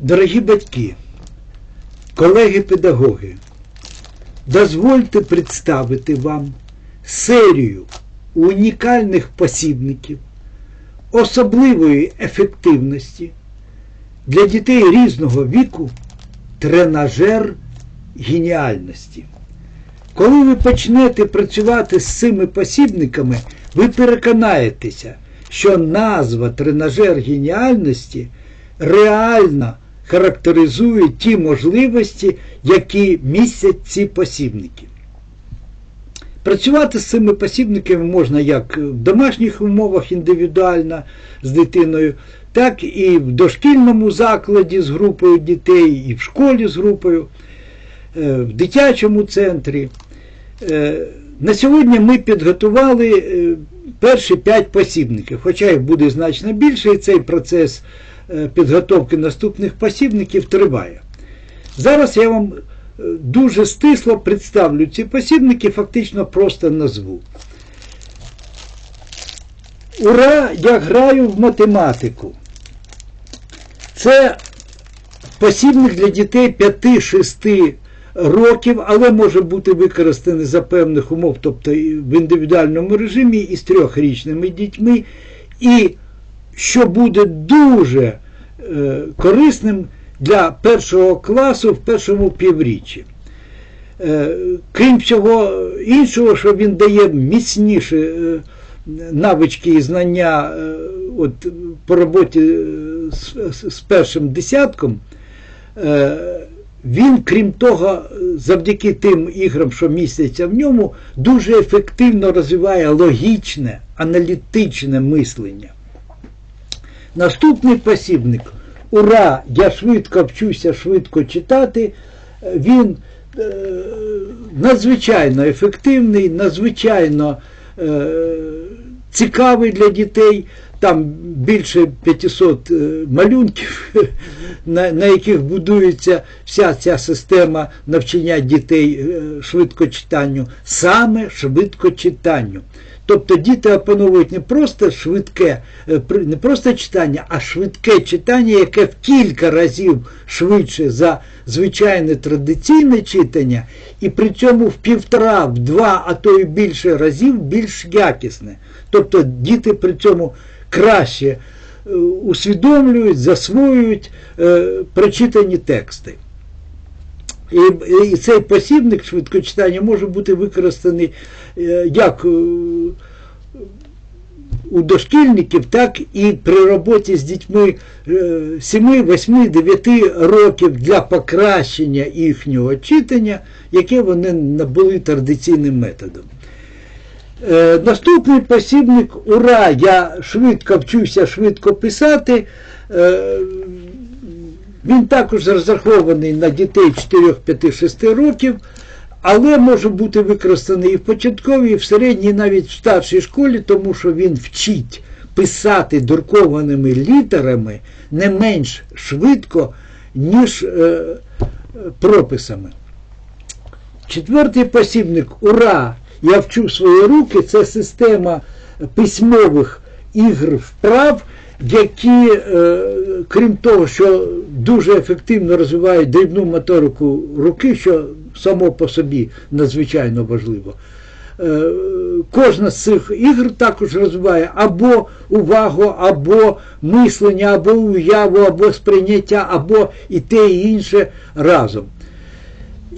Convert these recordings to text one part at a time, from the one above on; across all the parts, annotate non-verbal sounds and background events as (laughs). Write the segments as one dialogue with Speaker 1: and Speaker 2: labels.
Speaker 1: Дорогі батьки, колеги-педагоги, дозвольте представити вам серію унікальних посібників особливої ефективності для дітей різного віку тренажер геніальності. Коли ви почнете працювати з цими посібниками, ви переконаєтеся, що назва тренажер геніальності реально характеризує ті можливості, які містять ці посібники. Працювати з цими посібниками можна як в домашніх умовах індивідуально з дитиною, так і в дошкільному закладі з групою дітей, і в школі з групою, е, в дитячому центрі. Е, на сьогодні ми підготували е, перші п'ять посібників, хоча їх буде значно більше, і цей процес підготовки наступних посібників триває. Зараз я вам дуже стисло представлю ці посібники, фактично просто назву. Ура! Я граю в математику. Це посібник для дітей 5-6 років, але може бути використаний за певних умов, тобто в індивідуальному режимі і з трьохрічними дітьми. І що буде дуже е, корисним для першого класу в першому півріччі. Е, крім всього іншого, що він дає міцніші е, навички і знання от, по роботі з, з першим десятком, він, крім того, завдяки тим іграм, що містяться в ньому, дуже ефективно розвиває логічне, аналітичне мислення. Наступний посібник Ура! Я швидко вчуся швидко читати. Він е, надзвичайно ефективний, надзвичайно е, цікавий для дітей. Там більше 500 е, малюнків, (laughs) на, на яких будується вся ця система навчання дітей швидкочитанню, саме швидкочитанню. Тобто діти опановують не просто швидке, е, не просто читання, а швидке читання, яке в кілька разів швидше за звичайне традиційне читання, і при цьому в півтора, в два, а то й більше разів більш якісне. Тобто діти при цьому краще е, усвідомлюють, засвоюють е, прочитані тексти. І, і цей посібник швидкочитання може бути використаний е, як у дошкільників, так і при роботі з дітьми 7, 8, 9 років для покращення їхнього читання, яке вони набули традиційним методом. Е, наступний посібник Ура! Я швидко вчуся швидко писати. Він також розрахований на дітей 4, 5, 6 років, але може бути використаний і в початковій, і в середній, навіть в старшій школі, тому що він вчить писати друкованими літерами не менш швидко, ніж е, прописами. Четвертий посібник Ура! Я вчу свої руки це система письмових ігр вправ які, е, крім того, що дуже ефективно розвивають дрібну моторику руки, що само по собі надзвичайно важливо. Е, кожна з цих ігр також розвиває або увагу, або мислення, або уяву, або сприйняття, або і те, і інше разом.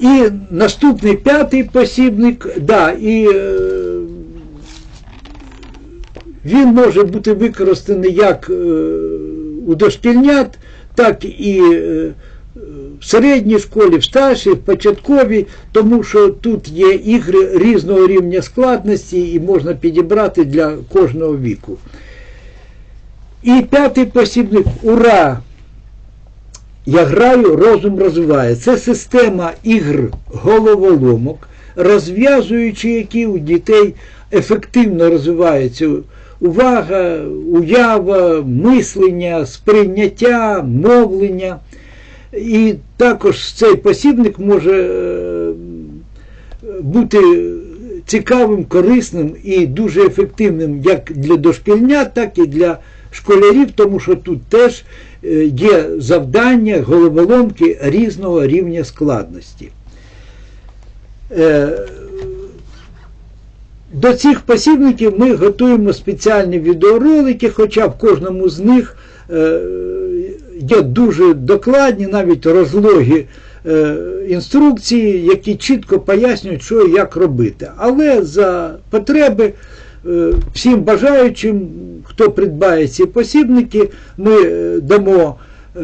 Speaker 1: І наступний п'ятий посібник, да, і е, він може бути використаний як е, у дошкільнят, так і е, в середній школі, в старшій, в початковій, тому що тут є ігри різного рівня складності і можна підібрати для кожного віку. І п'ятий посібник Ура! Я граю, розум розвиває. Це система ігр головоломок, розв'язуючи, які у дітей ефективно розвиваються увага, уява, мислення, сприйняття, мовлення. І також цей посібник може е, бути цікавим, корисним і дуже ефективним як для дошкільнят, так і для школярів, тому що тут теж є завдання, головоломки різного рівня складності. Е, До цих посібників ми готуємо спеціальні відеоролики, хоча в кожному з них е, є дуже докладні, навіть розлогі е, інструкції, які чітко пояснюють, що і як робити. Але за потреби е, всім бажаючим, хто придбає ці посібники, ми е, дамо е,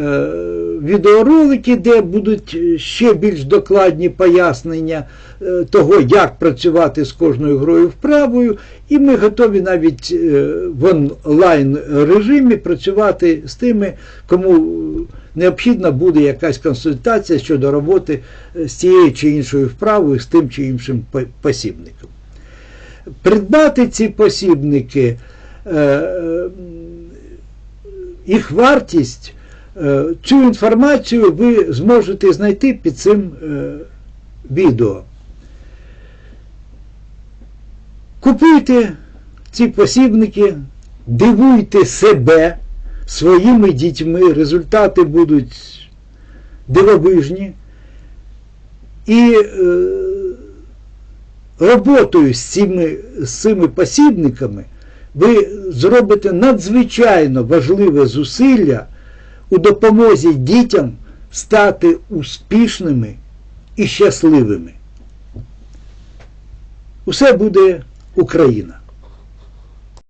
Speaker 1: відеоролики, де будуть ще більш докладні пояснення е, того, як працювати з кожною грою вправою, і ми готові навіть е, в онлайн режимі працювати з тими, кому необхідна буде якась консультація щодо роботи з тією чи іншою вправою, з тим чи іншим по- посібником. Придбати ці посібники, е, е, їх вартість, е, цю інформацію ви зможете знайти під цим відео. Купуйте ці посібники, дивуйте себе своїми дітьми, результати будуть дивовижні. І роботою з цими, з цими посібниками ви зробите надзвичайно важливе зусилля у допомозі дітям стати успішними і щасливими. Усе буде Україна.